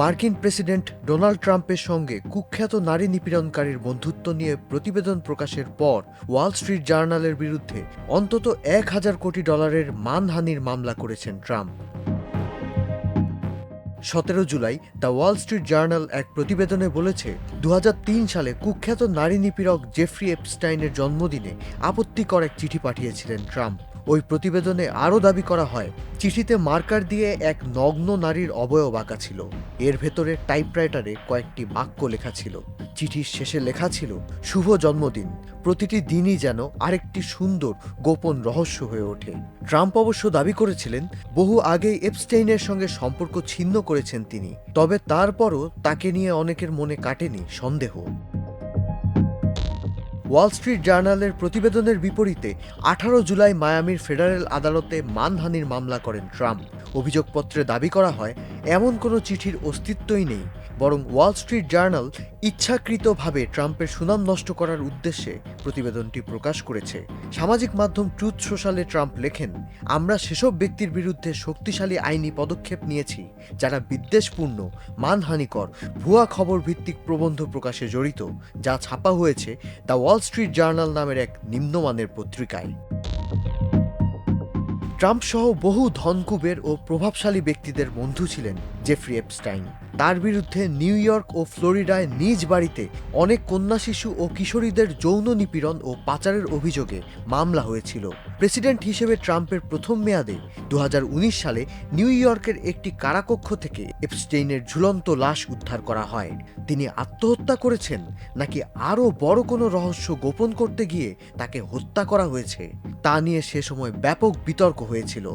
মার্কিন president Donald ট্রাম্পের সঙ্গে কুখ্যাত নারী নিপীড়নকারীর বন্ধুত্ব নিয়ে প্রতিবেদন প্রকাশের পর ওয়াল স্ট্রিট জার্নালের বিরুদ্ধে অন্তত এক হাজার কোটি ডলারের মানহানির মামলা করেছেন ট্রাম্প। সতেরো জুলাই, দ্য ওয়াল স্ট্রিট জার্নাল এক প্রতিবেদনে বলেছে দু হাজার তিন সালে কুখ্যাত নারী নিপীড়ক জেফ্রি এপস্টাইনের জন্মদিনে আপত্তিকর এক চিঠি পাঠিয়েছিলেন ট্রাম্প। ওই প্রতিবেদনে আরও দাবি করা হয়, চিঠিতে মার্কার দিয়ে এক নগ্ন নারীর অবয়ব আঁকা ছিল। এর ভেতরে টাইপরাইটারে কয়েকটি বাক্য লেখা ছিল। চিঠির শেষে লেখা ছিল, শুভ জন্মদিন। প্রতিটি দিনই যেন আরেকটি সুন্দর, গোপন রহস্য হয়ে ওঠে। ট্রাম্প অবশ্য দাবি করেছিলেন, বহু আগেই এপস্টেইনের সঙ্গে সম্পর্ক ছিন্ন করেছেন তিনি। তবে তারপরও তাকে নিয়ে অনেকের মনে কাটেনি সন্দেহ। ওয়াল স্ট্রিট জার্নালের প্রতিবেদনের বিপরীতে আঠারো জুলাই মায়ামির ফেডারেল আদালতে মানহানির মামলা করেন ট্রাম্প। অভিযোগপত্রে দাবি করা হয়, এমন কোনো চিঠির অস্তিত্বই নেই, বরং ওয়াল স্ট্রিট জার্নাল ইচ্ছাকৃতভাবে ট্রাম্পের সুনাম নষ্ট করার উদ্দেশ্যে প্রতিবেদনটি প্রকাশ করেছে। সামাজিক মাধ্যম ট্রুথ সোশ্যালে ট্রাম্প লেখেন, আমরা সেসব ব্যক্তির বিরুদ্ধে শক্তিশালী আইনি পদক্ষেপ নিয়েছি, যারা বিদ্বেষপূর্ণ, মানহানিকর, ভুয়া খবর ভিত্তিক প্রবন্ধ প্রকাশে জড়িত, যা ছাপা হয়েছে দ্য ওয়াল স্ট্রিট জার্নাল নামের এক নিম্নমানের পত্রিকায়। ট্রাম্প সহ বহু ধনকুবের ও প্রভাবশালী ব্যক্তিদের বন্ধু ছিলেন জেফ্রি এপস্টাইন। তার বিরুদ্ধে নিউ ইয়র্ক ও ফ্লোরিডায় নিজ বাড়িতে অনেক কন্যা শিশু ও কিশোরীদের যৌন নিপীড়ন ও পাচারের অভিযোগে মামলা হয়েছিল। প্রেসিডেন্ট হিসেবে ট্রাম্পের প্রথম মেয়াদে দু হাজার উনিশ সালে নিউ ইয়র্কের একটি কারাকক্ষ থেকে এপস্টেইনের ঝুলন্ত লাশ উদ্ধার করা হয়। তিনি আত্মহত্যা করেছেন নাকি আরও বড় কোনো রহস্য গোপন করতে গিয়ে তাকে হত্যা করা হয়েছে, তা নিয়ে সে সময় ব্যাপক বিতর্ক হয়েছিল।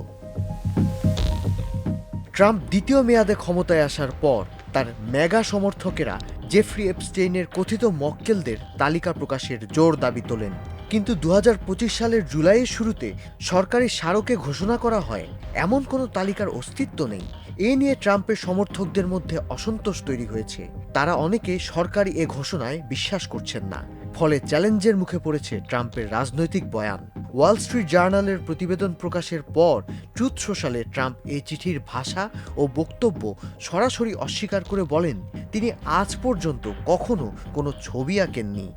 ট্রাম্প দ্বিতীয় মেয়াদে ক্ষমতায় আসার পর তার মেগা সমর্থকেরা জেফ্রি এপস্টেইনের কথিত মক্কেলদের তালিকা প্রকাশের জোর দাবি তোলেন। কিন্তু দু হাজার পঁচিশ সালের জুলাইয়ের শুরুতে সরকারি স্মারকে ঘোষণা করা হয়, এমন কোনো তালিকার অস্তিত্ব নেই। এ নিয়ে ট্রাম্পের সমর্থকদের মধ্যে অসন্তোষ তৈরি হয়েছে। তারা অনেকে সরকারি এ ঘোষণায় বিশ্বাস করছেন না। ফলে চ্যালেঞ্জের মুখে পড়েছে ট্রাম্পের রাজনৈতিক বয়ান। ওয়াল স্ট্রিট জার্নালের প্রতিবেদন প্রকাশের পর ট্রুথ সোশ্যালে ট্রাম্প এই চিঠির ভাষা ও বক্তব্য সরাসরি অস্বীকার করে বলেন, তিনি আজ পর্যন্ত কখনো কোনো ছবি আঁকেননি।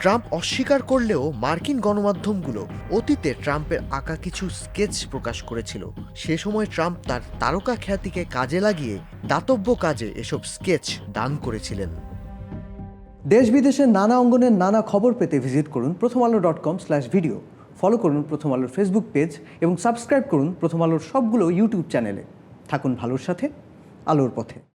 ট্রাম্প অস্বীকার করলেও মার্কিন গণমাধ্যমগুলো অতীতে ট্রাম্পের আঁকা কিছু স্কেচ প্রকাশ করেছিল। সে সময় ট্রাম্প তার তারকা খ্যাতিকে কাজে লাগিয়ে দাতব্য কাজে এসব স্কেচ দান করেছিলেন। দেশ বিদেশের নানা অঙ্গনের নানা খবর পেতে ভিজিট করুন Prothom Alo dot com slash video. Follow করুন প্রথম আলোর ফেসবুক পেজ এবং সাবস্ক্রাইব করুন প্রথম আলোর সবগুলো ইউটিউব চ্যানেলে থাকুন ভালোর সাথে, আলোর পথে।